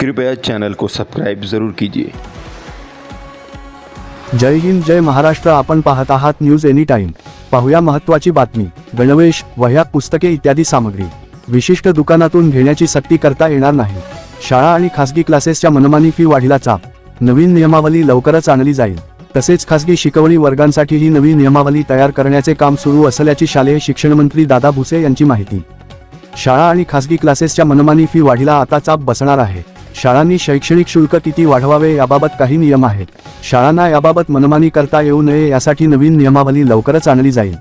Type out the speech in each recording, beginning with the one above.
कृपया चैनल को सब्सक्राइब ज़रूर कीजिए। जय हिंद जय महाराष्ट्र आपण पाहत आहात न्यूज एनी टाइम पाहूया महत्त्वाची बातमी गणवेश वह्या पुस्तके इत्यादी सामग्री. विशिष्ट दुकानातून घेण्याची सक्ती करता येणार नाही. शाळा आणि खासगी क्लासेसच्या मनमानी फी वाढीला चाप. नवीन नियमावली लवकरच आणली जाईल. तसेच खासगी शिकवणी वर्गांसाठी ही नवी नियमावली तयार करण्याचे काम सुरू असल्याची शालेय शिक्षण मंत्री दादा भुसे यांची माहिती. शाळा आणि खासगी क्लासेसच्या मनमानी फी वाढीला आता चाप बसणार आहे. शाळांनी शैक्षणिक शुल्क किती वाढवावे याबाबत काही नियम आहेत. शाळांना याबाबत मनमानी करता येऊ नये यासाठी नवीन नियमावली लवकरच आणली जाईल.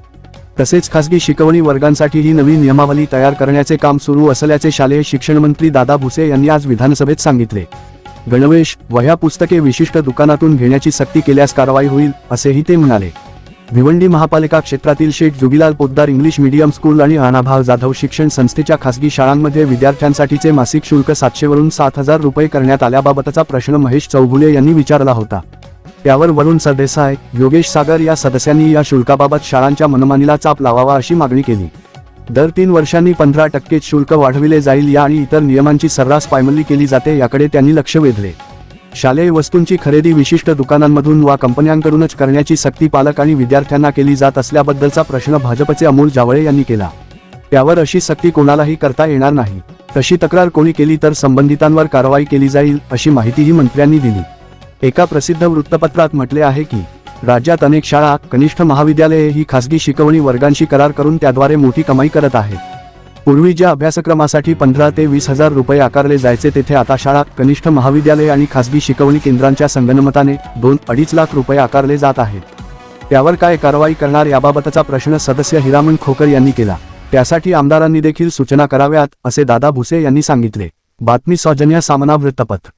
तसेच खासगी शिकवणी वर्गांसाठी ही नवीन नियमावली तयार करण्याचे काम सुरू असल्याचे शालेय शिक्षण मंत्री दादा भुसे यांनी आज विधानसभेत सांगितले. गणवेश वह्या पुस्तके विशिष्ट दुकानातून घेण्याची सक्ती केल्यास कारवाई होईल असेही ते म्हणाले. भिवंडी महापालिका क्षेत्रातील Sheikh Jubilal Poddar English medium school आणि अनाभाव जाधव शिक्षण संस्थेच्या खासगी शाळांमध्ये विद्यार्थ्यांसाठीचे मासिक शुल्क सातशेवरून सात हजार रुपये करण्यात आल्याबाबतचा प्रश्न महेश चौगुले यांनी विचारला होता. त्यावर वरुण सरदेसाय योगेश सागर या सदस्यांनी या शुल्काबाबत शाळांच्या मनमानीला चाप लावावा अशी मागणी केली. दर तीन वर्षांनी पंधरा टक्के शुल्क वाढविले जाईल या आणि इतर नियमांची सर्रास पायमल्ली केली जाते याकडे त्यांनी लक्ष वेधले. शालेय वस्तूंची खरेदी विशिष्ट दुकानांमधून वा कंपन्यांकडूनच करण्याची सक्ती पालक आणि विद्यार्थ्यांना केली जात असल्याबद्दलचा प्रश्न भाजपचे अमोल जावळे यांनी केला. त्यावर अशी सक्ती कोणालाही करता येणार नाही. तशी तक्रार कोणी केली तर संबंधितांवर कारवाई केली जाईल अशी माहितीही मंत्र्यांनी दिली. एका प्रसिद्ध वृत्तपत्रात म्हटले आहे की राज्यात अनेक शाळा कनिष्ठ महाविद्यालये ही खासगी शिकवणी वर्गांशी करार करून त्याद्वारे मोठी कमाई करत आहेत. पूर्वी ज्या अभ्यासक्रमासाठी पंधरा ते वीस हजार रुपये आकारले जायचे. तेथे आता शाळा कनिष्ठ महाविद्यालय आणि खासगी शिकवणी केंद्रांच्या संगणमताने दोन अडीच लाख रुपये आकारले जात आहेत. त्यावर काय कारवाई करणार याबाबतचा प्रश्न सदस्य हिरामण खोकर यांनी केला. त्यासाठी आमदारांनी देखील सूचना कराव्यात असे दादा भुसे यांनी सांगितले. बातमी सौजन्य सामना वृत्तपत्र.